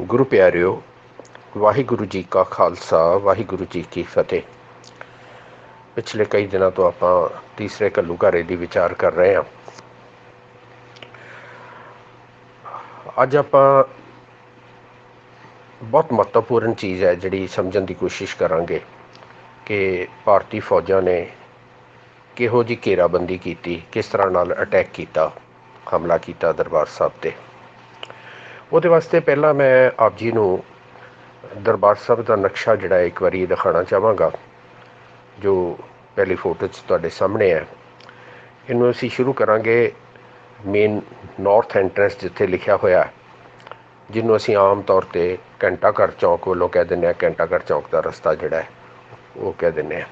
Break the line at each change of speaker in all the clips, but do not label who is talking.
ਗੁਰੂ ਪਿਆਰਿਓ, ਵਾਹਿਗੁਰੂ ਜੀ ਕਾ ਖਾਲਸਾ, ਵਾਹਿਗੁਰੂ ਜੀ ਕੀ ਫਤਿਹ। ਪਿਛਲੇ ਕਈ ਦਿਨਾਂ ਤੋਂ ਆਪਾਂ ਤੀਸਰੇ ਘੱਲੂਘਾਰੇ ਦੀ ਵਿਚਾਰ ਕਰ ਰਹੇ ਹਾਂ। ਅੱਜ ਆਪਾਂ ਬਹੁਤ ਮਹੱਤਵਪੂਰਨ ਚੀਜ਼ ਹੈ, ਜਿਹੜੀ ਸਮਝਣ ਦੀ ਕੋਸ਼ਿਸ਼ ਕਰਾਂਗੇ ਕਿ ਭਾਰਤੀ ਫੌਜਾਂ ਨੇ ਕਿਹੋ ਜੀ ਘੇਰਾਬੰਦੀ ਕੀਤੀ, ਕਿਸ ਤਰ੍ਹਾਂ ਨਾਲ ਅਟੈਕ ਕੀਤਾ, ਹਮਲਾ ਕੀਤਾ ਦਰਬਾਰ ਸਾਹਿਬ ਤੇ। ਉਹਦੇ ਵਾਸਤੇ ਪਹਿਲਾਂ ਮੈਂ ਆਪ ਜੀ ਨੂੰ ਦਰਬਾਰ ਸਾਹਿਬ ਦਾ ਨਕਸ਼ਾ ਜਿਹੜਾ ਇੱਕ ਵਾਰੀ ਦਿਖਾਉਣਾ ਚਾਹਾਂਗਾ, ਜੋ ਪਹਿਲੀ ਫੋਟੋ 'ਚ ਤੁਹਾਡੇ ਸਾਹਮਣੇ ਹੈ। ਇਹਨੂੰ ਅਸੀਂ ਸ਼ੁਰੂ ਕਰਾਂਗੇ ਮੇਨ ਨਾਰਥ ਐਂਟਰੈਂਸ ਜਿੱਥੇ ਲਿਖਿਆ ਹੋਇਆ ਜਿਹਨੂੰ ਅਸੀਂ ਆਮ ਤੌਰ ਤੇ ਘੰਟਾ ਘਰ ਚੌਕ ਵੱਲੋਂ ਕਹਿ ਦਿੰਦੇ ਆ ਘੰਟਾ ਘਰ ਚੌਕ ਦਾ ਰਸਤਾ ਜਿਹੜਾ ਹੈ, ਉਹ ਕਹਿ ਦਿੰਦੇ ਆ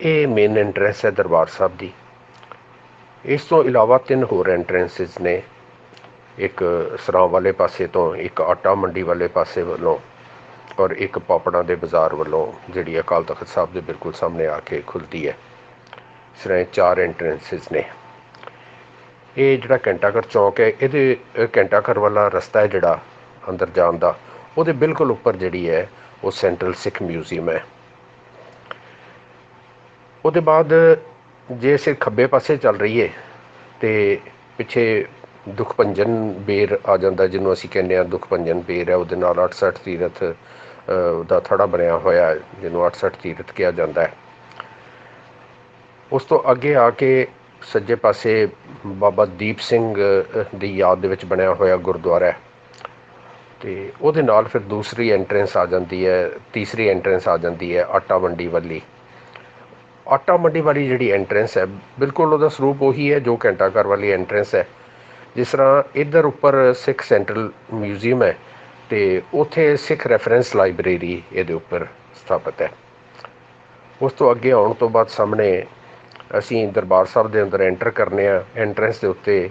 ਇਹ ਮੇਨ ਐਂਟਰੈਂਸ ਹੈ ਦਰਬਾਰ ਸਾਹਿਬ ਦੀ। ਇਸ ਤੋਂ ਇਲਾਵਾ ਤਿੰਨ ਹੋਰ ਐਂਟਰੈਂਸਸ ਨੇ। ਇੱਕ ਸਰਾਂ ਵਾਲੇ ਪਾਸੇ ਤੋਂ ਇੱਕ ਆਟਾ ਮੰਡੀ ਵਾਲੇ ਪਾਸੇ ਵੱਲੋਂ ਔਰ ਇੱਕ ਪਾਪੜਾਂ ਦੇ ਬਾਜ਼ਾਰ ਵੱਲੋਂ ਜਿਹੜੀ ਅਕਾਲ ਤਖਤ ਸਾਹਿਬ ਦੇ ਬਿਲਕੁਲ ਸਾਹਮਣੇ ਆ ਕੇ ਖੁੱਲਦੀ ਹੈ। ਸਿਰਾਂ ਚਾਰ ਐਂਟਰੈਂਸਸ ਨੇ। ਇਹ ਜਿਹੜਾ ਘੰਟਾਘਰ ਚੌਕ ਹੈ, ਇਹਦੇ ਘੰਟਾਘਰ ਵਾਲਾ ਰਸਤਾ ਹੈ ਜਿਹੜਾ ਅੰਦਰ ਜਾਣ ਦਾ, ਉਹਦੇ ਬਿਲਕੁਲ ਉੱਪਰ ਜਿਹੜੀ ਹੈ, ਉਹ ਸੈਂਟਰਲ ਸਿੱਖ ਮਿਊਜ਼ੀਅਮ ਹੈ। ਉਹਦੇ ਬਾਅਦ ਜੇ ਅਸੀਂ ਖੱਬੇ ਪਾਸੇ ਚੱਲ ਰਹੀਏ, ਤੇ ਪਿੱਛੇ ਦੁਖਪੰਜਨ ਬੇਰ ਆ ਜਾਂਦਾ, ਜਿਹਨੂੰ ਅਸੀਂ ਕਹਿੰਦੇ ਆ ਦੁਖਪੰਜਨ ਬੇਰ ਹੈ, ਉਹਦੇ ਨਾਲ 68 ਤੀਰਥ ਦਾ ਥੜਾ ਬਣਿਆ ਹੋਇਆ ਜਿਹਨੂੰ 68 ਤੀਰਥ ਕਿਹਾ ਜਾਂਦਾ ਹੈ। ਉਸ ਤੋਂ ਅੱਗੇ ਆ ਕੇ ਸੱਜੇ ਪਾਸੇ ਬਾਬਾ ਦੀਪ ਸਿੰਘ ਦੀ ਯਾਦ ਦੇ ਵਿੱਚ ਬਣਿਆ ਹੋਇਆ ਗੁਰਦੁਆਰਾ ਹੈ। ਤੇ ਉਹਦੇ ਨਾਲ ਫਿਰ ਦੂਸਰੀ ਐਂਟਰੈਂਸ ਆ ਜਾਂਦੀ ਹੈ, ਤੀਸਰੀ ਐਂਟਰੈਂਸ ਆ ਜਾਂਦੀ ਹੈ, ਆਟਾ ਮੰਡੀ ਵਾਲੀ। ਆਟਾ ਮੰਡੀ ਵਾਲੀ ਜਿਹੜੀ ਐਂਟਰੈਂਸ ਹੈ, ਬਿਲਕੁਲ ਉਹਦਾ ਸਰੂਪ ਉਹੀ ਹੈ, ਜੋ ਘੰਟਾ ਘਰ ਵਾਲੀ ਐਂਟਰੈਂਸ ਹੈ। ਜਿਸ ਤਰ੍ਹਾਂ ਇੱਧਰ ਉੱਪਰ ਸਿੱਖ ਸੈਂਟਰਲ ਮਿਊਜ਼ੀਅਮ ਹੈ ਤੇ ਉੱਥੇ ਸਿੱਖ ਰੈਫਰੈਂਸ ਲਾਇਬ੍ਰੇਰੀ ਇਹਦੇ ਉੱਪਰ ਸਥਾਪਿਤ ਹੈ। ਉਸ ਤੋਂ ਅੱਗੇ ਆਉਣ ਤੋਂ ਬਾਅਦ ਸਾਹਮਣੇ ਅਸੀਂ ਦਰਬਾਰ ਸਾਹਿਬ ਦੇ ਅੰਦਰ ਐਂਟਰ ਕਰਨੇ ਆ। ਐਂਟਰੈਂਸ ਦੇ ਉੱਤੇ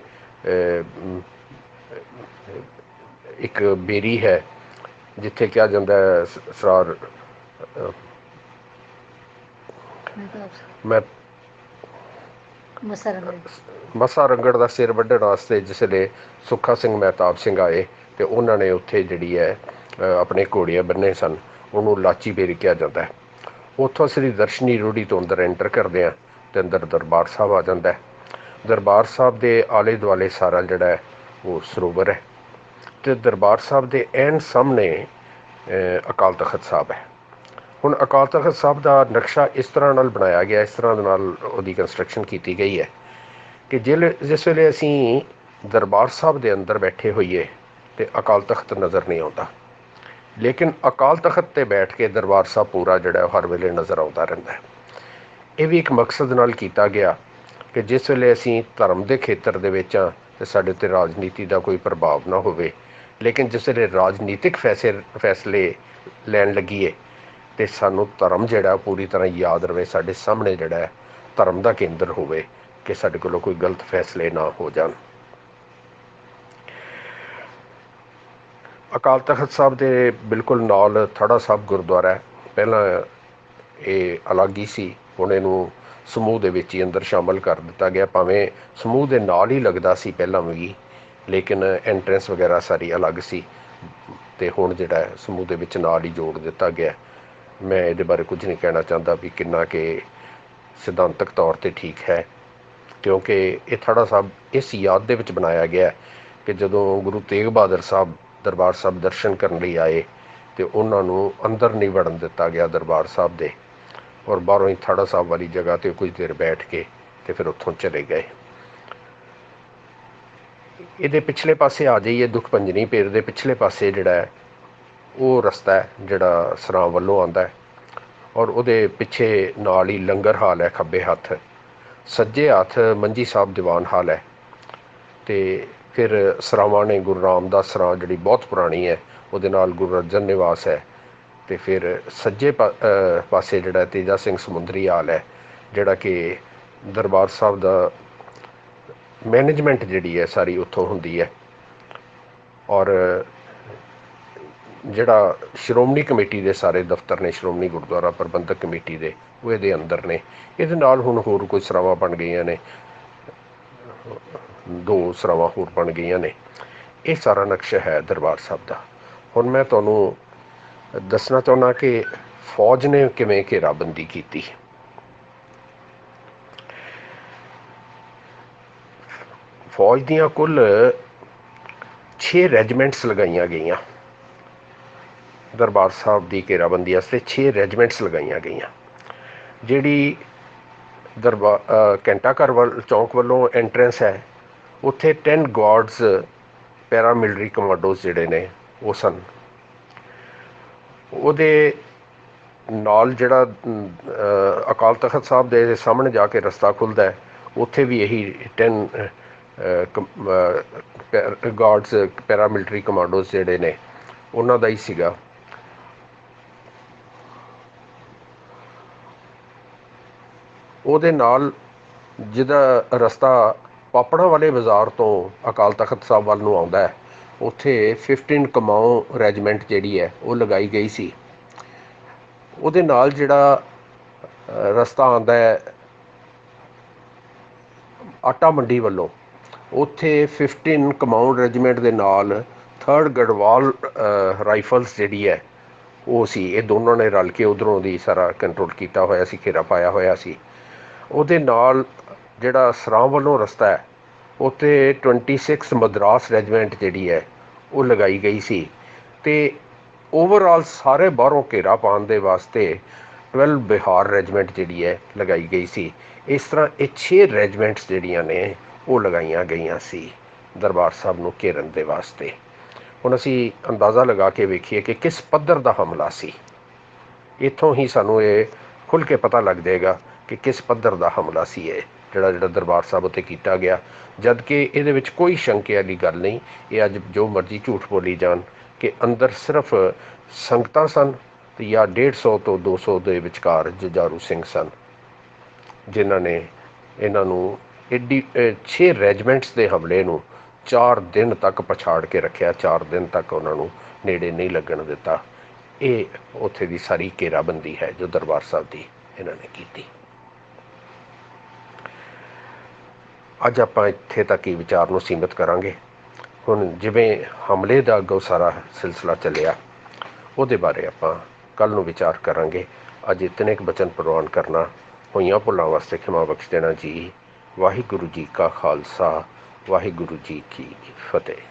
ਇੱਕ ਬੇਰੀ ਹੈ ਜਿੱਥੇ ਕਿਹਾ ਜਾਂਦਾ ਹੈ ਸਰਾਰ ਮੈਂ ਮਸਾ ਰੰਗੜ। ਦਾ ਸਿਰ ਵੱਢਣ ਵਾਸਤੇ ਜਿਸ ਵੇਲੇ ਸੁੱਖਾ ਸਿੰਘ ਮਹਿਤਾਬ ਸਿੰਘ ਆਏ ਤੇ ਉਹਨਾਂ ਨੇ ਉੱਥੇ ਜਿਹੜੀ ਹੈ ਆਪਣੇ ਘੋੜੀਆਂ ਬੰਨੇ ਸਨ। ਉਹਨੂੰ ਲਾਚੀ ਬੇਰੀ ਕਿਹਾ ਜਾਂਦਾ ਹੈ। ਉੱਥੋਂ ਸ੍ਰੀ ਦਰਸ਼ਨੀ ਰੋੜੀ ਤੋਂ ਅੰਦਰ ਐਂਟਰ ਕਰਦੇ ਆ ਤੇ ਅੰਦਰ ਦਰਬਾਰ ਸਾਹਿਬ ਆ ਜਾਂਦਾ ਹੈ। ਦਰਬਾਰ ਸਾਹਿਬ ਦੇ ਆਲੇ ਦੁਆਲੇ ਸਾਰਾ ਜਿਹੜਾ ਹੈ, ਉਹ ਸਰੋਵਰ ਹੈ। ਤੇ ਦਰਬਾਰ ਸਾਹਿਬ ਦੇ ਐਨ ਸਾਹਮਣੇ ਅਕਾਲ ਤਖਤ ਸਾਹਿਬ ਹੈ। ਹੁਣ ਅਕਾਲ ਤਖਤ ਸਾਹਿਬ ਦਾ ਨਕਸ਼ਾ ਇਸ ਤਰ੍ਹਾਂ ਨਾਲ ਬਣਾਇਆ ਗਿਆ, ਇਸ ਤਰ੍ਹਾਂ ਦੇ ਨਾਲ ਉਹਦੀ ਕੰਸਟਰਕਸ਼ਨ ਕੀਤੀ ਗਈ ਹੈ ਕਿ ਜਿਸ ਵੇਲੇ ਅਸੀਂ ਦਰਬਾਰ ਸਾਹਿਬ ਦੇ ਅੰਦਰ ਬੈਠੇ ਹੋਈਏ ਤੇ ਅਕਾਲ ਤਖਤ ਨਜ਼ਰ ਨਹੀਂ ਆਉਂਦਾ। ਲੇਕਿਨ ਅਕਾਲ ਤਖਤ ਤੇ ਬੈਠ ਕੇ ਦਰਬਾਰ ਸਾਹਿਬ ਪੂਰਾ ਜਿਹੜਾ ਹਰ ਵੇਲੇ ਨਜ਼ਰ ਆਉਂਦਾ ਰਹਿੰਦਾ ਹੈ। ਇਹ ਵੀ ਇੱਕ ਮਕਸਦ ਨਾਲ ਕੀਤਾ ਗਿਆ ਕਿ ਜਿਸ ਵੇਲੇ ਅਸੀਂ ਧਰਮ ਦੇ ਖੇਤਰ ਦੇ ਵਿੱਚ ਆ ਤੇ ਸਾਡੇ ਤੇ ਰਾਜਨੀਤੀ ਦਾ ਕੋਈ ਪ੍ਰਭਾਵ ਨਾ ਹੋਵੇ, ਲੇਕਿਨ ਜਿਸ ਵੇਲੇ ਰਾਜਨੀਤਿਕ ਫੈਸਲੇ ਫੈਸਲੇ ਲੈਣ ਲੱਗੀਏ ਤੇ ਸਾਨੂੰ ਧਰਮ ਜਿਹੜਾ ਪੂਰੀ ਤਰ੍ਹਾਂ ਯਾਦ ਰਵੇ, ਸਾਡੇ ਸਾਹਮਣੇ ਜਿਹੜਾ ਧਰਮ ਦਾ ਕੇਂਦਰ ਹੋਵੇ ਕਿ ਸਾਡੇ ਕੋਲੋਂ ਕੋਈ ਗਲਤ ਫੈਸਲੇ ਨਾ ਹੋ ਜਾਣ। ਅਕਾਲ ਤਖਤ ਸਾਹਿਬ ਦੇ ਬਿਲਕੁਲ ਨਾਲ ਥੜਾ ਸਾਹਿਬ ਗੁਰਦੁਆਰਾ ਹੈ। ਪਹਿਲਾਂ ਇਹ ਅਲੱਗ ਹੀ ਸੀ, ਹੁਣ ਇਹਨੂੰ ਸਮੂਹ ਦੇ ਵਿੱਚ ਹੀ ਅੰਦਰ ਸ਼ਾਮਲ ਕਰ ਦਿੱਤਾ ਗਿਆ। ਭਾਵੇਂ ਸਮੂਹ ਦੇ ਨਾਲ ਹੀ ਲੱਗਦਾ ਸੀ ਪਹਿਲਾਂ ਵੀ, ਲੇਕਿਨ ਐਂਟਰੈਂਸ ਵਗੈਰਾ ਸਾਰੀ ਅਲੱਗ ਸੀ ਤੇ ਹੁਣ ਜਿਹੜਾ ਸਮੂਹ ਦੇ ਵਿੱਚ ਨਾਲ ਹੀ ਜੋੜ ਦਿੱਤਾ ਗਿਆ। ਮੈਂ ਇਹਦੇ ਬਾਰੇ ਕੁਝ ਨਹੀਂ ਕਹਿਣਾ ਚਾਹੁੰਦਾ ਵੀ ਕਿੰਨਾ ਕਿ ਸਿਧਾਂਤਕ ਤੌਰ ਤੇ ਠੀਕ ਹੈ, ਕਿਉਂਕਿ ਇਹ ਥੜਾ ਸਾਹਿਬ ਇਸ ਯਾਦ ਦੇ ਵਿੱਚ ਬਣਾਇਆ ਗਿਆ ਕਿ ਜਦੋਂ ਗੁਰੂ ਤੇਗ ਬਹਾਦਰ ਸਾਹਿਬ ਦਰਬਾਰ ਸਾਹਿਬ ਦਰਸ਼ਨ ਕਰਨ ਲਈ ਆਏ ਤੇ ਉਹਨਾਂ ਨੂੰ ਅੰਦਰ ਨਹੀਂ ਵੜਨ ਦਿੱਤਾ ਗਿਆ ਦਰਬਾਰ ਸਾਹਿਬ ਦੇ ਔਰ ਬਾਹਰੋਂ ਹੀ ਥੜਾ ਸਾਹਿਬ ਵਾਲੀ ਜਗ੍ਹਾ ਤੇ ਕੁਝ ਦੇਰ ਬੈਠ ਕੇ ਤੇ ਫਿਰ ਉੱਥੋਂ ਚਲੇ ਗਏ। ਇਹਦੇ ਪਿਛਲੇ ਪਾਸੇ ਆ ਜਾਈਏ, ਦੁੱਖ ਪੰਜਨੀ ਪੇਰ ਦੇ ਪਿਛਲੇ ਪਾਸੇ ਜਿਹੜਾ ਹੈ ਉਹ ਰਸਤਾ ਹੈ ਜਿਹੜਾ ਸਰਾਂ ਵੱਲੋਂ ਆਉਂਦਾ ਹੈ ਔਰ ਉਹਦੇ ਪਿੱਛੇ ਨਾਲ ਹੀ ਲੰਗਰ ਹਾਲ ਹੈ, ਖੱਬੇ ਹੱਥ। ਸੱਜੇ ਹੱਥ ਮੰਜੀ ਸਾਹਿਬ ਦੀਵਾਨ ਹਾਲ ਹੈ। ਤੇ ਫਿਰ ਸਰਾਵਾਂ ਨੇ ਗੁਰੂ ਰਾਮਦਾਸ ਸਰਾਂ ਜਿਹੜੀ ਬਹੁਤ ਪੁਰਾਣੀ ਹੈ, ਉਹਦੇ ਨਾਲ ਗੁਰੂ ਅਰਜਨ ਨਿਵਾਸ ਹੈ। ਤੇ ਫਿਰ ਸੱਜੇ ਪਾਸੇ ਜਿਹੜਾ ਤੇਜਾ ਸਿੰਘ ਸਮੁੰਦਰੀ ਹਾਲ ਹੈ, ਜਿਹੜਾ ਕਿ ਦਰਬਾਰ ਸਾਹਿਬ ਦਾ ਮੈਨੇਜਮੈਂਟ ਜਿਹੜੀ ਹੈ, ਸਾਰੀ ਉੱਥੋਂ ਹੁੰਦੀ ਹੈ। ਔਰ ਜਿਹੜਾ ਸ਼੍ਰੋਮਣੀ ਕਮੇਟੀ ਦੇ ਸਾਰੇ ਦਫ਼ਤਰ ਨੇ, ਸ਼੍ਰੋਮਣੀ ਗੁਰਦੁਆਰਾ ਪ੍ਰਬੰਧਕ ਕਮੇਟੀ ਦੇ, ਉਹ ਇਹਦੇ ਅੰਦਰ ਨੇ। ਇਹਦੇ ਨਾਲ ਹੁਣ ਹੋਰ ਕੋਈ ਸਰਾਵਾਂ ਬਣ ਗਈਆਂ ਨੇ। ਦੋ ਸਰਾਵਾਂ ਹੋਰ ਬਣ ਗਈਆਂ ਨੇ। ਇਹ ਸਾਰਾ ਨਕਸ਼ਾ ਹੈ ਦਰਬਾਰ ਸਾਹਿਬ ਦਾ। ਹੁਣ ਮੈਂ ਤੁਹਾਨੂੰ ਦੱਸਣਾ ਚਾਹੁੰਦਾ ਕਿ ਫੌਜ ਨੇ ਕਿਵੇਂ ਘੇਰਾਬੰਦੀ ਕੀਤੀ। ਫੌਜ ਦੀਆਂ ਕੁੱਲ 6 ਰੈਜੀਮੈਂਟਸ ਲਗਾਈਆਂ ਗਈਆਂ। ਦਰਬਾਰ ਸਾਹਿਬ ਦੀ ਘੇਰਾਬੰਦੀ ਵਾਸਤੇ 6 ਰੈਜੀਮੈਂਟਸ ਲਗਾਈਆਂ ਗਈਆਂ। ਜਿਹੜੀ ਦਰਬਾਰ ਘੰਟਾ ਘਰ ਵੱਲ, ਚੌਂਕ ਵੱਲੋਂ ਐਂਟਰੈਂਸ ਹੈ, ਉੱਥੇ 10 ਗਾਰਡਸ ਪੈਰਾਮਿਲਟਰੀ ਕਮਾਂਡੋਸ ਜਿਹੜੇ ਨੇ, ਉਹ ਸਨ। ਉਹਦੇ ਨਾਲ ਜਿਹੜਾ ਅਕਾਲ ਤਖਤ ਸਾਹਿਬ ਦੇ ਸਾਹਮਣੇ ਜਾ ਕੇ ਰਸਤਾ ਖੁੱਲਦਾ ਹੈ, ਉੱਥੇ ਵੀ ਇਹੀ 10 ਗਾਰਡਸ ਪੈਰਾਮਿਲਟਰੀ ਕਮਾਂਡੋਸ ਜਿਹੜੇ ਨੇ, ਉਹਨਾਂ ਦਾ ਹੀ ਸੀਗਾ। ਉਹਦੇ ਨਾਲ ਜਿਹਦਾ ਰਸਤਾ ਪਾਪੜਾ ਵਾਲੇ ਬਾਜ਼ਾਰ ਤੋਂ ਅਕਾਲ ਤਖਤ ਸਾਹਿਬ ਵੱਲ ਨੂੰ ਆਉਂਦਾ ਹੈ, ਉੱਥੇ 15 ਕਮਾਉ ਰੈਜੀਮੈਂਟ ਜਿਹੜੀ ਹੈ, ਉਹ ਲਗਾਈ ਗਈ ਸੀ। ਉਹਦੇ ਨਾਲ ਜਿਹੜਾ ਰਸਤਾ ਆਉਂਦਾ ਹੈ, ਆਟਾ ਮੰਡੀ ਵੱਲੋਂ, ਉੱਥੇ 15 ਕਮਾਉਂਡ ਰੈਜੀਮੈਂਟ ਦੇ ਨਾਲ 3rd ਗੜਵਾਲ ਰਾਈਫਲਸ ਜਿਹੜੀ ਹੈ, ਉਹ ਸੀ। ਇਹ ਦੋਨੋਂ ਨੇ ਰਲ ਕੇ ਉਧਰੋਂ ਦੀ ਸਾਰਾ ਕੰਟਰੋਲ ਕੀਤਾ ਹੋਇਆ ਸੀ, ਘੇਰਾ ਪਾਇਆ ਹੋਇਆ ਸੀ। ਉਹਦੇ ਨਾਲ ਜਿਹੜਾ ਸਰਾਮ ਵੱਲੋਂ ਰਸਤਾ ਹੈ, ਉੱਥੇ 26 ਮਦਰਾਸ ਰੈਜੀਮੈਂਟ ਜਿਹੜੀ ਹੈ, ਉਹ ਲਗਾਈ ਗਈ ਸੀ। ਤੇ ਓਵਰਆਲ ਸਾਰੇ ਬਾਹਰੋਂ ਘੇਰਾ ਪਾਉਣ ਦੇ ਵਾਸਤੇ 12 ਬਿਹਾਰ ਰੈਜੀਮੈਂਟ ਜਿਹੜੀ ਹੈ, ਲਗਾਈ ਗਈ ਸੀ। ਇਸ ਤਰ੍ਹਾਂ ਇਹ 6 ਰੈਜੀਮੈਂਟਸ ਜਿਹੜੀਆਂ ਨੇ, ਉਹ ਲਗਾਈਆਂ ਗਈਆਂ ਸੀ ਦਰਬਾਰ ਸਾਹਿਬ ਨੂੰ ਘੇਰਨ ਦੇ ਵਾਸਤੇ। ਹੁਣ ਅਸੀਂ ਅੰਦਾਜ਼ਾ ਲਗਾ ਕੇ ਵੇਖੀਏ ਕਿ ਕਿਸ ਪੱਧਰ ਦਾ ਹਮਲਾ ਸੀ। ਇੱਥੋਂ ਹੀ ਸਾਨੂੰ ਇਹ ਖੁੱਲ ਕੇ ਪਤਾ ਲੱਗ ਜਾਏਗਾ ਕਿ ਕਿਸ ਪੱਧਰ ਦਾ ਹਮਲਾ ਸੀ ਇਹ? ਜਿਹੜਾ ਜਿਹੜਾ ਦਰਬਾਰ ਸਾਹਿਬ ਉੱਤੇ ਕੀਤਾ ਗਿਆ। ਜਦ ਕਿ ਇਹਦੇ ਵਿੱਚ ਕੋਈ ਸ਼ੰਕੇ ਵਾਲੀ ਗੱਲ ਨਹੀਂ, ਇਹ ਅੱਜ ਜੋ ਮਰਜ਼ੀ ਝੂਠ ਬੋਲੀ ਜਾਣ ਕਿ ਅੰਦਰ ਸਿਰਫ ਸੰਗਤਾਂ ਸਨ ਤੇ ਜਾਂ 150 ਤੋਂ 200 ਦੇ ਵਿਚਕਾਰ ਜੁਝਾਰੂ ਸਿੰਘ ਸਨ, ਜਿਨ੍ਹਾਂ ਨੇ ਇਹਨਾਂ ਨੂੰ ਏਡੀ 6 ਰੈਜੀਮੈਂਟਸ ਦੇ ਹਮਲੇ ਨੂੰ 4 ਦਿਨ ਤੱਕ ਪਛਾੜ ਕੇ ਰੱਖਿਆ। 4 ਦਿਨ ਤੱਕ ਉਹਨਾਂ ਨੂੰ ਨੇੜੇ ਨਹੀਂ ਲੱਗਣ ਦਿੱਤਾ। ਇਹ ਉੱਥੇ ਦੀ ਸਾਰੀ ਘੇਰਾਬੰਦੀ ਹੈ ਜੋ ਦਰਬਾਰ ਸਾਹਿਬ ਦੀ ਇਹਨਾਂ ਨੇ ਕੀਤੀ। ਅੱਜ ਆਪਾਂ ਇੱਥੇ ਤੱਕ ਹੀ ਵਿਚਾਰ ਨੂੰ ਸੀਮਿਤ ਕਰਾਂਗੇ। ਹੁਣ ਜਿਵੇਂ ਹਮਲੇ ਦਾ ਅੱਗੋਂ ਸਾਰਾ ਸਿਲਸਿਲਾ ਚੱਲਿਆ, ਉਹਦੇ ਬਾਰੇ ਆਪਾਂ ਕੱਲ ਨੂੰ ਵਿਚਾਰ ਕਰਾਂਗੇ। ਅੱਜ ਇਤਨੇ ਕੁ ਬਚਨ ਪ੍ਰਵਾਨ ਕਰਨਾ, ਹੋਈਆਂ ਭੁੱਲਾਂ ਵਾਸਤੇ ਖਿਮਾ ਬਖਸ਼ ਦੇਣਾ ਜੀ। ਵਾਹਿਗੁਰੂ ਜੀ ਕਾ ਖਾਲਸਾ, ਵਾਹਿਗੁਰੂ ਜੀ ਕੀ ਫਤਿਹ।